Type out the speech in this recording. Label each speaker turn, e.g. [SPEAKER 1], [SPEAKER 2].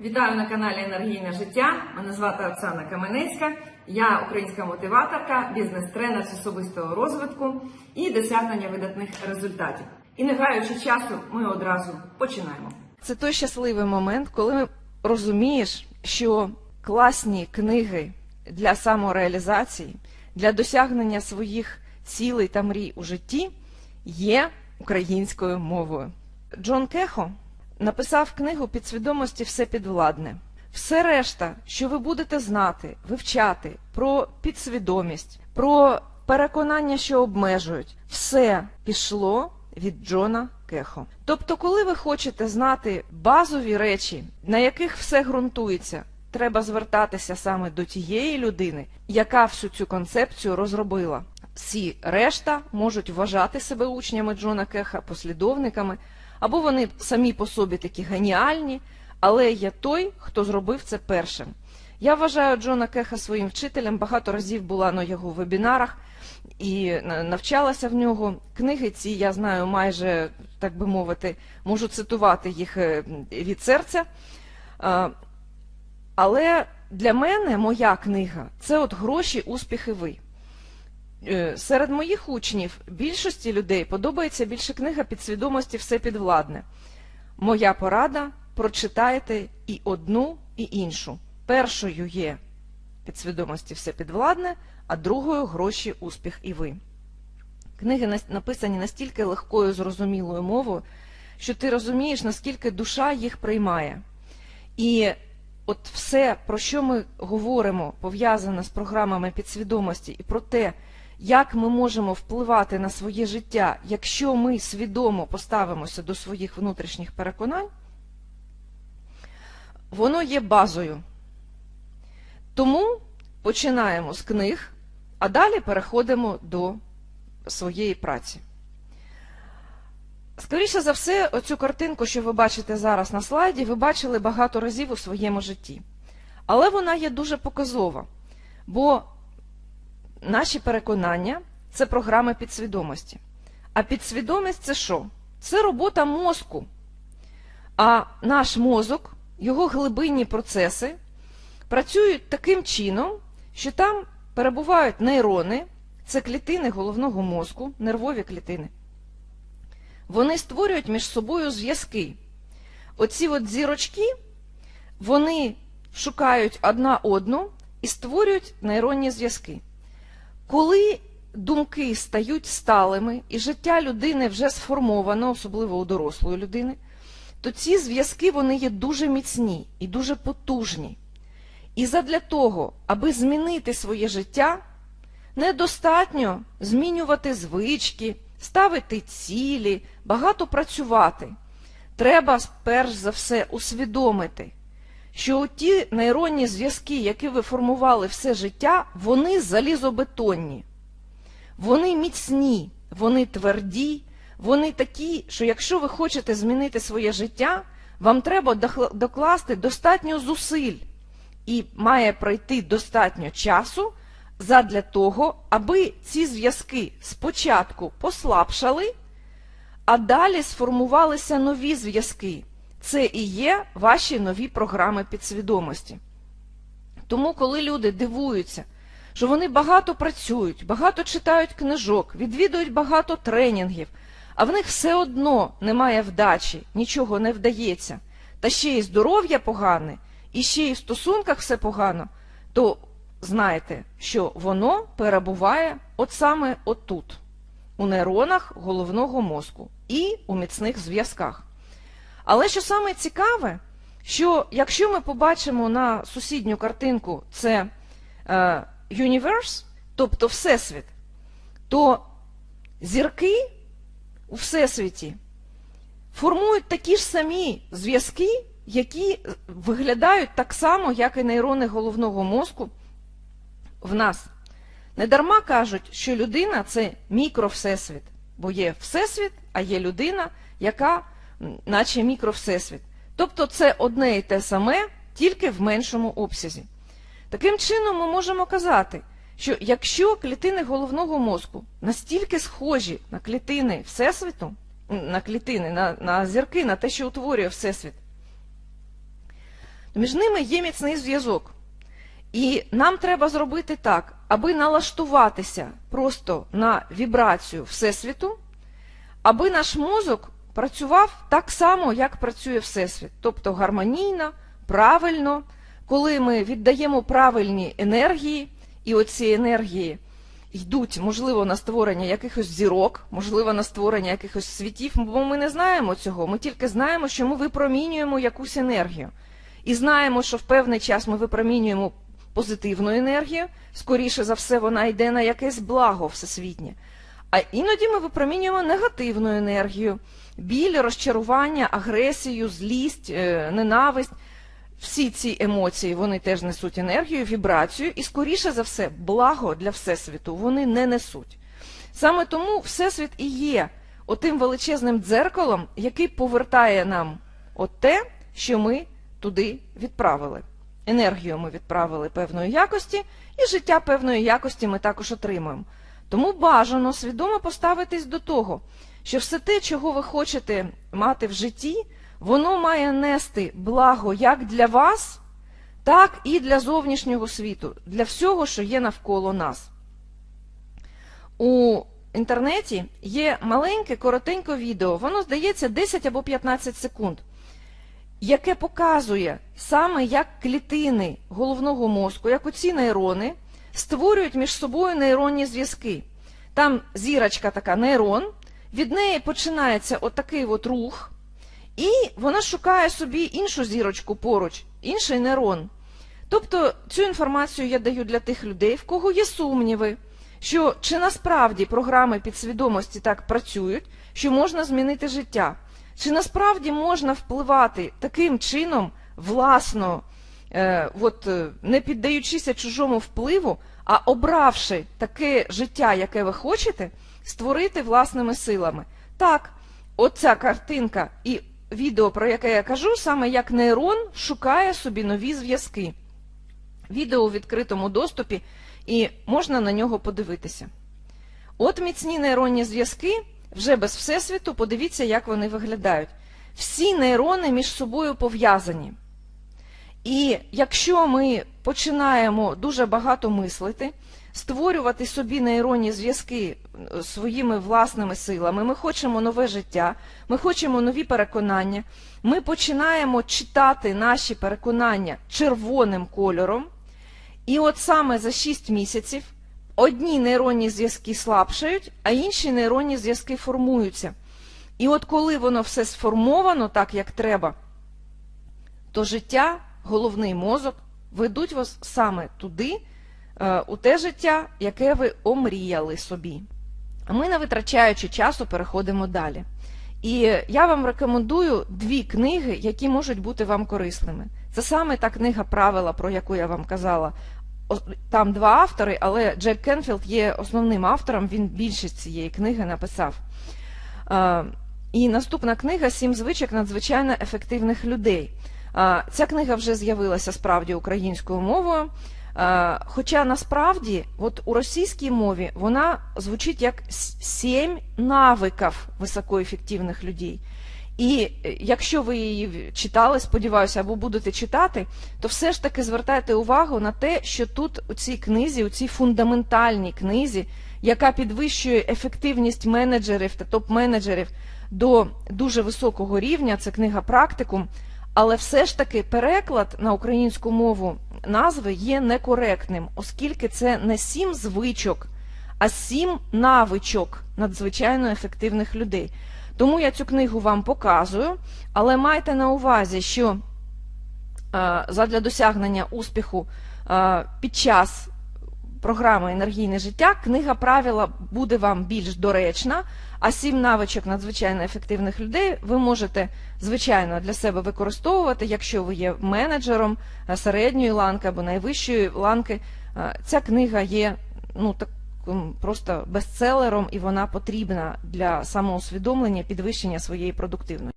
[SPEAKER 1] Вітаю на каналі Енергійне життя. Мене звати Оксана Каменецька. Я українська мотиваторка, бізнес-тренер з особистого розвитку і досягнення видатних результатів. І не граючи часу, ми одразу починаємо.
[SPEAKER 2] Це той щасливий момент, коли розумієш, що класні книги для самореалізації, для досягнення своїх цілей та мрій у житті є українською мовою. Джон Кехо написав книгу підсвідомості все підвладне. Все решта, що ви будете знати, вивчати про підсвідомість, про переконання, що обмежують, все пішло від Джона Кехо. Тобто, коли ви хочете знати базові речі, на яких все ґрунтується, треба звертатися саме до тієї людини, яка всю цю концепцію розробила. Всі решта можуть вважати себе учнями Джона Кеха, послідовниками, або вони самі по собі такі геніальні, але є той, хто зробив це першим. Я вважаю Джона Кеха своїм вчителем, багато разів була на його вебінарах і навчалася в нього. Книги ці я знаю майже, так би мовити, можу цитувати їх е, від серця. Але для мене моя книга це от гроші, успіхи ви. Е, Серед моїх учнів більшості людей подобається більше книга підсвідомості все підвладне. Моя порада прочитайте і одну, і іншу. Першою є підсвідомості все підвладне, а другою гроші, успіх і ви. Книги написані настільки легкою, зрозумілою мовою, що ти розумієш, наскільки душа їх приймає. І от все, про що ми говоримо, пов'язане з програмами підсвідомості, і про те, як ми можемо впливати на своє життя, якщо ми свідомо поставимося до своїх внутрішніх переконань, воно є базою. Тому починаємо з книг, а далі переходимо до своєї праці. Скоріше за все, оцю картинку, що ви бачите зараз на слайді, ви бачили багато разів у своєму житті. Але вона є дуже показова, бо наші переконання це програми підсвідомості. А підсвідомість це що? Це робота мозку. А наш мозок, його глибинні процеси працюють таким чином, що там перебувають нейрони, це клітини головного мозку, нервові клітини. Вони створюють між собою зв'язки. Оці от зірочки, вони шукають одна одну і створюють нейронні зв'язки. Коли думки стають сталими і життя людини вже сформовано, особливо у дорослої людини, то ці зв'язки вони є дуже міцні і дуже потужні. І задля того, аби змінити своє життя, недостатньо змінювати звички, ставити цілі, багато працювати. Треба перш за все усвідомити, що ті нейронні зв'язки, які ви формували все життя, вони залізобетонні, вони міцні, вони тверді, вони такі, що якщо ви хочете змінити своє життя, вам треба докласти достатньо зусиль і має пройти достатньо часу задля того, аби ці зв'язки спочатку послабшали, а далі сформувалися нові зв'язки. Це і є ваші нові програми підсвідомості. Тому, коли люди дивуються, що вони багато працюють, багато читають книжок, відвідують багато тренінгів, а в них все одно немає вдачі, нічого не вдається, та ще й здоров'я погане, і ще й в стосунках все погано, то знайте, що воно перебуває от саме отут, у нейронах головного мозку і у міцних зв'язках. Але що саме цікаве, що якщо ми побачимо на сусідню картинку це е, universe, тобто Всесвіт, то зірки у Всесвіті формують такі ж самі зв'язки, які виглядають так само, як і нейрони головного мозку в нас. Недарма кажуть, що людина це мікровсесвіт, бо є всесвіт, а є людина, яка наче мікровсесвіт. Тобто це одне і те саме, тільки в меншому обсязі. Таким чином, ми можемо казати, що якщо клітини головного мозку настільки схожі на клітини Всесвіту, на клітини, на, на зірки, на те, що утворює Всесвіт, то між ними є міцний зв'язок. І нам треба зробити так, аби налаштуватися просто на вібрацію Всесвіту, аби наш мозок працював так само, як працює Всесвіт, тобто гармонійно, правильно, коли ми віддаємо правильні енергії, і оці енергії йдуть, можливо, на створення якихось зірок, можливо, на створення якихось світів, бо ми не знаємо цього. Ми тільки знаємо, що ми випромінюємо якусь енергію. І знаємо, що в певний час ми випромінюємо позитивну енергію, скоріше за все, вона йде на якесь благо всесвітнє. А іноді ми випромінюємо негативну енергію, біль, розчарування, агресію, злість, е, ненависть. Всі ці емоції вони теж несуть енергію, вібрацію, і скоріше за все, благо для Всесвіту вони не несуть. Саме тому Всесвіт і є отим величезним дзеркалом, який повертає нам от те, що ми туди відправили. Енергію ми відправили певної якості, і життя певної якості ми також отримуємо. Тому бажано свідомо поставитись до того, що все те, чого ви хочете мати в житті, воно має нести благо як для вас, так і для зовнішнього світу, для всього, що є навколо нас. У інтернеті є маленьке, коротеньке відео, воно здається 10 або 15 секунд, яке показує саме, як клітини головного мозку, як оці нейрони, створюють між собою нейронні зв'язки. Там зірочка така нейрон, від неї починається отакий от рух, і вона шукає собі іншу зірочку поруч, інший нейрон. Тобто цю інформацію я даю для тих людей, в кого є сумніви, що чи насправді програми підсвідомості так працюють, що можна змінити життя, чи насправді можна впливати таким чином власно, е, от, е, не піддаючися чужому впливу, а обравши таке життя, яке ви хочете, створити власними силами. Так, оця картинка і відео, про яке я кажу, саме як нейрон шукає собі нові зв'язки. Відео у відкритому доступі, і можна на нього подивитися. От міцні нейронні зв'язки, вже без всесвіту, подивіться, як вони виглядають. Всі нейрони між собою пов'язані. І якщо ми починаємо дуже багато мислити, створювати собі нейронні зв'язки е, своїми власними силами, ми хочемо нове життя, ми хочемо нові переконання, ми починаємо читати наші переконання червоним кольором, і от саме за 6 місяців одні нейронні зв'язки слабшають, а інші нейронні зв'язки формуються. І от коли воно все сформовано так, як треба, то життя, головний мозок ведуть вас саме туди, е, у те життя, яке ви омріяли собі. А ми, не витрачаючи часу, переходимо далі. І я вам рекомендую дві книги, які можуть бути вам корисними. Це саме та книга правила, про яку я вам казала. Там два автори, але Джек Кенфілд є основним автором, він більшість цієї книги написав. І наступна книга Сім звичок надзвичайно ефективних людей. Ця книга вже з'явилася справді українською мовою. Хоча насправді, от у російській мові вона звучить як сім навиків високоефективних людей. І е, якщо ви її читали, сподіваюся, або будете читати, то все ж таки звертайте увагу на те, що тут у цій книзі, у цій фундаментальній книзі, яка підвищує ефективність менеджерів та топ-менеджерів до дуже високого рівня, це книга практикум, але все ж таки переклад на українську мову назви є некоректним, оскільки це не сім звичок, а сім навичок надзвичайно ефективних людей. Тому я цю книгу вам показую, але майте на увазі, що е, задля досягнення успіху е, під час програми Енергійне життя книга правила буде вам більш доречна, а сім навичок надзвичайно ефективних людей ви можете, звичайно, для себе використовувати, якщо ви є менеджером е, середньої ланки або найвищої ланки. Ця книга є ну, так, просто бестселером, і вона потрібна для самоусвідомлення, підвищення своєї продуктивності.